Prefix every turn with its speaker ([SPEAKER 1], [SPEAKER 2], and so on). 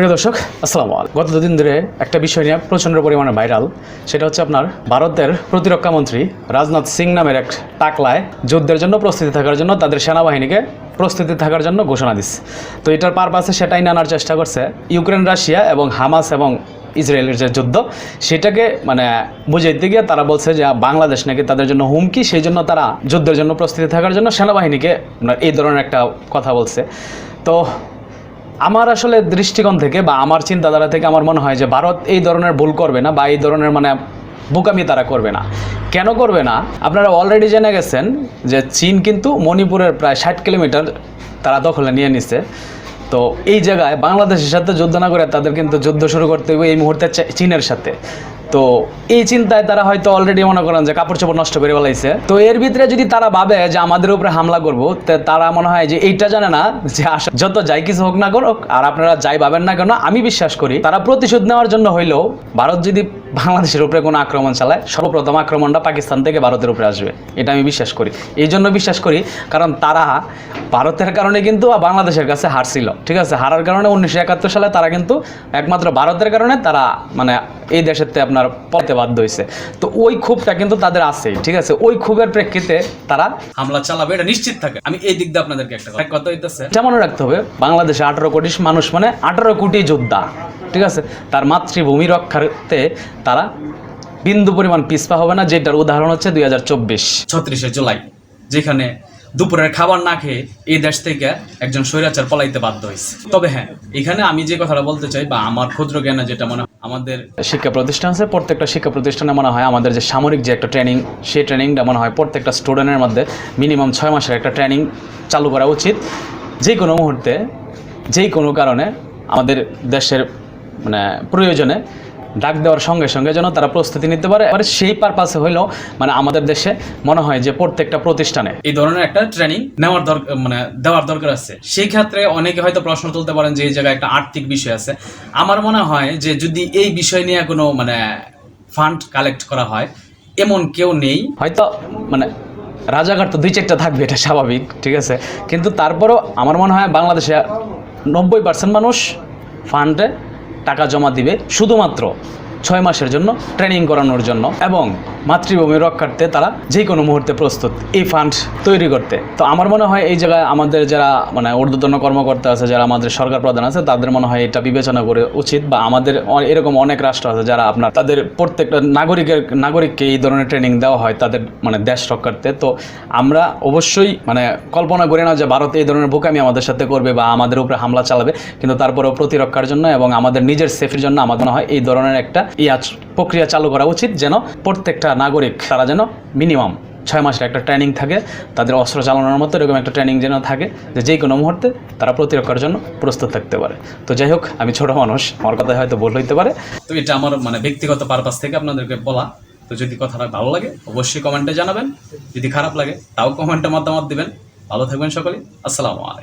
[SPEAKER 1] প্রিয় দর্শক, আসসালামু আলাইকুম। গত দুদিন ধরে একটা বিষয় নিয়ে প্রচণ্ড পরিমাণে ভাইরাল। সেটা হচ্ছে আপনার ভারতের প্রতিরক্ষা মন্ত্রী রাজনাথ সিং নামের এক টাকলায় যুদ্ধের জন্য প্রস্তুতি থাকার জন্য তাদের সেনাবাহিনীকে প্রস্তুতি থাকার জন্য ঘোষণা দিচ্ছে তো এটার পারপাসে সেটাই নানার চেষ্টা করছে ইউক্রেন, রাশিয়া এবং হামাস এবং ইসরায়েলের যে যুদ্ধ, সেটাকে মানে বুঝাইতে গিয়ে তারা বলছে যে বাংলাদেশ নাকি তাদের জন্য হুমকি, সেই জন্য তারা যুদ্ধের জন্য প্রস্তুতি থাকার জন্য সেনাবাহিনীকে এই ধরনের একটা কথা বলছে। তো আমার আসলে দৃষ্টিকোণ থেকে বা আমার চিন্তাধারা থেকে আমার মনে হয় যে ভারত এই ধরনের ভুল করবে না বা এই ধরনের মানে বোকামি তারা করবে না। কেন করবে না? আপনারা অলরেডি জেনে গেছেন যে চীন কিন্তু মণিপুরের প্রায় ষাট কিলোমিটার তারা দখলে নিয়ে নিছে। তো এই জায়গায় বাংলাদেশের সাথে যুদ্ধ না করে তাদের কিন্তু যুদ্ধ শুরু করতে হবে এই মুহূর্তে চীনের সাথে। তো এই চিন্তায় তারা হয়তো অলরেডি মনে করেন যে কাপড় চোপড় নষ্ট করে ফেলাইছে। তো এর ভিতরে যদি তারা ভাবে যে আমাদের উপরে হামলা করব তারা মনে হয় যে এইটা জানে না যে আস- যত যাই কিছু হোক না করুক, আর আপনারা যাই ভাবেন না কেন, আমি বিশ্বাস করি তারা প্রতিশোধ নেওয়ার জন্য হইলেও ভারত যদি বাংলাদেশের উপরে কোনো আক্রমণ চালায়, সর্বপ্রথম আক্রমণটা পাকিস্তান থেকে ভারতের উপরে আসবে। এটা আমি বিশ্বাস করি। এই জন্য বিশ্বাস করি, কারণ তারা ভারতের কারণে কিন্তু বাংলাদেশের কাছে হারছিল ঠিক আছে? হারার কারণে উনিশশো একাত্তর সালে তারা কিন্তু একমাত্র ভারতের কারণে তারা মানে এই দেশেতে আপনার পথে বাধ্য হয়েছে তো ওই ক্ষোভটা কিন্তু তাদের আছেই ঠিক আছে? ওই ক্ষোভের প্রেক্ষিতে তারা হামলা চালাবে এটা নিশ্চিত থাকে। আমি এই দিক দিয়ে আপনাদেরকে একটা কথা- হইতেছে এটা মনে রাখতে হবে বাংলাদেশে আঠারো কোটি মানুষ মানে আঠারো কোটি যোদ্ধা ঠিক আছে? তার মাতৃভূমি রক্ষার্থে তারা বিন্দু পরিমাণ পিছপা হবে না যেটার উদাহরণ হচ্ছে দুই হাজার চব্বিশ। ছত্রিশে জুলাই যেখানে দুপুরের খাবার না খেয়ে এই দেশ থেকে একজন স্বৈরাচার পলাইতে বাধ্য হয়েছে তবে হ্যাঁ এখানে আমি যে কথাটা বলতে চাই বা আমার ক্ষুদ্র জ্ঞানে যেটা মনে হয় আমাদের শিক্ষা প্রতিষ্ঠান আছে, প্রত্যেকটা শিক্ষা প্রতিষ্ঠানে মনে হয় আমাদের যে সামরিক যে একটা ট্রেনিং সেই ট্রেনিংটা মনে হয় প্রত্যেকটা স্টুডেন্টের মধ্যে মিনিমাম ছয় মাসের একটা ট্রেনিং চালু করা উচিত। যে কোনো মুহূর্তে, যে কোনো কারণে আমাদের দেশের মানে প্রয়োজনে ডাক দেওয়ার সঙ্গে সঙ্গে যেন তারা প্রস্তুতি নিতে পারে। এবারে সেই পারপাসে হইলেও মানে আমাদের দেশে মনে হয় যে প্রত্যেকটা প্রতিষ্ঠানে এই ধরনের একটা ট্রেনিং নেওয়ার দরকার মানে দেওয়ার দরকার আছে। সেই ক্ষেত্রে অনেকে হয়তো প্রশ্ন তুলতে পারেন যে এই জায়গায় একটা আর্থিক বিষয় আছে। আমার মনে হয় যে যদি এই বিষয় নিয়ে কোনো মানে ফান্ড কালেক্ট করা হয়, এমন কেউ নেই। হয়তো মানে রাজাঘাট তো দুই চারটা থাকবে, এটা স্বাভাবিক, ঠিক আছে? কিন্তু তারপরেও আমার মনে হয় বাংলাদেশে নব্বই পার্সেন্ট মানুষ ফান্ডে টাকা জমা দিবে শুধুমাত্র ছয় মাসের জন্য ট্রেনিং করানোর জন্য এবং মাতৃভূমি রক্ষার্থে তারা যে কোনো মুহূর্তে প্রস্তুত, এই ফান্ড তৈরি করতে। তো আমার মনে হয় এই জায়গায় আমাদের যারা মানে ঊর্ধ্বতন কর্মকর্তা আছে, যারা আমাদের সরকার প্রধান আছে, তাদের মনে হয় এটা বিবেচনা করে উচিত বা আমাদের এরকম অনেক রাষ্ট্র আছে যারা আপনার, তাদের প্রত্যেকটা নাগরিকের, নাগরিককে এই ধরনের ট্রেনিং দেওয়া হয় তাদের মানে দেশ রক্ষার্থে। তো আমরা অবশ্যই মানে কল্পনা করি না যে ভারত এই ধরনের বোকামি আমাদের সাথে করবে বা আমাদের উপরে হামলা চালাবে, কিন্তু তারপরেও প্রতিরক্ষার জন্য এবং আমাদের নিজের সেফের জন্য আমার মনে হয় এই ধরনের একটা ইয়া প্রক্রিয়া চালু করা উচিত যেন প্রত্যেকটা নাগরিক তারা যেন মিনিমাম ছয় মাসের একটা ট্রেনিং থাকে, তাদের অস্ত্র চালানোর মতো এরকম একটা ট্রেনিং যেন থাকে যে যে কোনো মুহূর্তে তারা প্রতিরক্ষার জন্য প্রস্তুত থাকতে পারে। তো যাই হোক, আমি ছোট মানুষ, আমার কথায় হয়তো ভুল হইতে পারে। তো এটা আমার মানে ব্যক্তিগত পারপাস থেকে আপনাদেরকে বলা। তো যদি কথাটা ভালো লাগে, অবশ্যই কমেন্টে জানাবেন। যদি খারাপ লাগে, তাও কমেন্টে মতামত দেবেন। ভালো থাকবেন সকলে আসসালামু আলাইকুম।